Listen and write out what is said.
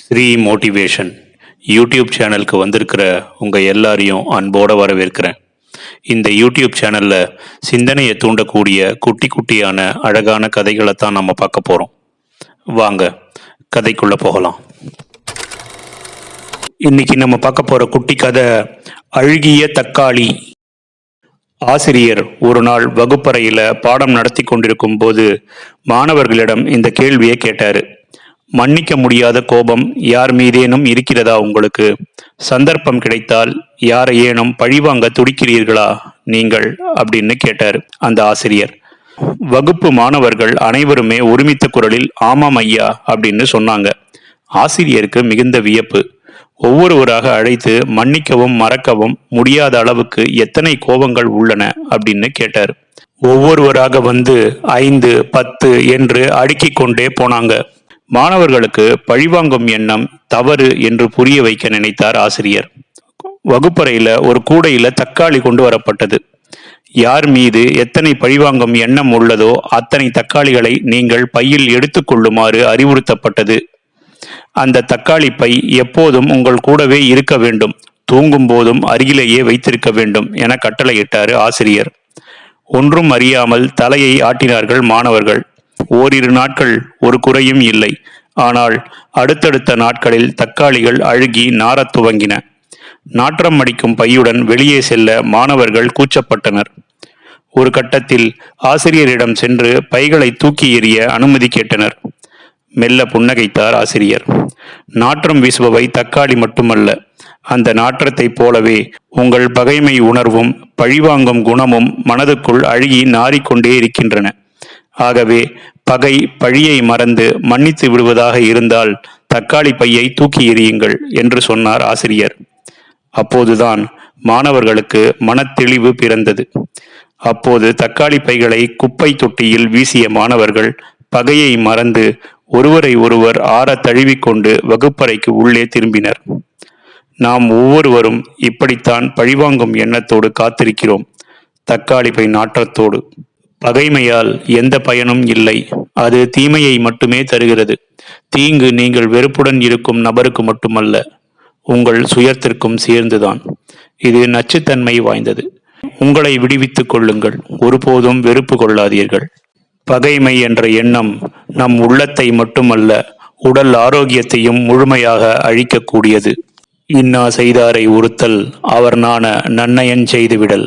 Sri motivation YouTube சேனலுக்கு வந்திருக்கிற உங்கள் எல்லாரையும் அன்போடு வரவேற்கிறேன். இந்த யூடியூப் சேனலில் சிந்தனையை தூண்டக்கூடிய குட்டி குட்டியான அழகான கதைகளை தான் நம்ம பார்க்க போகிறோம் வாங்க கதைக்குள்ளே போகலாம். இன்னைக்கு நம்ம பார்க்க போகிற குட்டி கதை அழுகிய தக்காளி. ஆசிரியர் ஒரு நாள் வகுப்பறையில் பாடம் நடத்தி கொண்டிருக்கும் போது மாணவர்களிடம் இந்த கேள்வியை கேட்டாரு. மன்னிக்க முடியாத கோபம் யார் மீதேனும் இருக்கிறதா உங்களுக்கு? சந்தர்ப்பம் கிடைத்தால் யாரையேனும் பழிவாங்க துடிக்கிறீர்களா? நீங்கள் அப்படின்னு கேட்டார் அந்த ஆசிரியர். வகுப்பு மாணவர்கள் அனைவருமே ஒருமித்த குரலில் ஆமாம் ஐயா அப்படின்னு சொன்னாங்க. ஆசிரியருக்கு மிகுந்த வியப்பு. ஒவ்வொருவராக அழைத்து மன்னிக்கவும் மறக்கவும் முடியாத அளவுக்கு எத்தனை கோபங்கள் உள்ளன? அப்படின்னு கேட்டார். ஒவ்வொருவராக வந்து ஐந்து பத்து என்று அடுக்கிக் கொண்டே போனாங்க. மாணவர்களுக்கு பழிவாங்கும் எண்ணம் தவறு என்று புரிய வைக்க நினைத்தார் ஆசிரியர். வகுப்பறையில் ஒரு கூடையில் தக்காளி கொண்டு வரப்பட்டது. யார் மீது எத்தனை பழிவாங்கும் எண்ணம் உள்ளதோ அத்தனை தக்காளிகளை நீங்கள் பையில் எடுத்துக்கொள்ளுமாறு அறிவுறுத்தப்பட்டது. அந்த தக்காளி பை எப்போதும் உங்கள் கூடவே இருக்க வேண்டும். தூங்கும் போதும் அருகிலேயே வைத்திருக்க வேண்டும் என கட்டளையிட்டார் ஆசிரியர். ஒன்றும் அறியாமல் தலையை ஆட்டினார்கள் மாணவர்கள். ஓரிரு நாட்கள் ஒரு குறையும் இல்லை. ஆனால் அடுத்தடுத்த நாட்களில் தக்காளிகள் அழுகி நாரத் துவங்கின. நாற்றம் அடிக்கும் பையுடன் வெளியே செல்ல மாணவர்கள் கூச்சப்பட்டனர். ஒரு கட்டத்தில் ஆசிரியரிடம் சென்று பைகளை தூக்கி எறிய அனுமதி கேட்டனர். மெல்ல புன்னகைத்தார் ஆசிரியர். நாற்றம் வீசுபவை தக்காளி மட்டுமல்ல அந்த நாற்றத்தைப் போலவே உங்கள் பகைமை உணர்வும் பழிவாங்கும் குணமும் மனதுக்குள் அழுகி நாறிக்கொண்டே இருக்கின்றன. ஆகவே பகை பழியை மறந்து மன்னித்து விடுவதாக இருந்தால் தக்காளி பையை தூக்கி எறியுங்கள் என்று சொன்னார் ஆசிரியர். அப்போதுதான் மாணவர்களுக்கு மனத்தெளிவு பிறந்தது. அப்போது தக்காளி பைகளை குப்பை தொட்டியில் வீசிய மாணவர்கள் பகையை மறந்து ஒருவரை ஒருவர் ஆற தழுவிக்கொண்டு வகுப்பறைக்கு உள்ளே திரும்பினர். நாம் ஒவ்வொருவரும் இப்படித்தான் பழிவாங்கும் எண்ணத்தோடு காத்திருக்கிறோம். தக்காளி பை நாற்றத்தோடு. பகைமையால் எந்த பயனும் இல்லை. அது தீமையை மட்டுமே தருகிறது. தீங்கு நீங்கள் வெறுப்புடன் இருக்கும் நபருக்கு மட்டுமல்ல உங்கள் சுயத்திற்கும் சேர்ந்துதான். இது நச்சுத்தன்மை வாய்ந்தது. உங்களை விடுவித்துக் கொள்ளுங்கள். ஒருபோதும் வெறுப்பு கொள்ளாதீர்கள். பகைமை என்ற எண்ணம் நம் உள்ளத்தை மட்டுமல்ல உடல் ஆரோக்கியத்தையும் முழுமையாக அழிக்கக்கூடியது. இன்னா செய்தாரை உறுத்தல் அவர் நாண நன்னயன் செய்துவிடல்.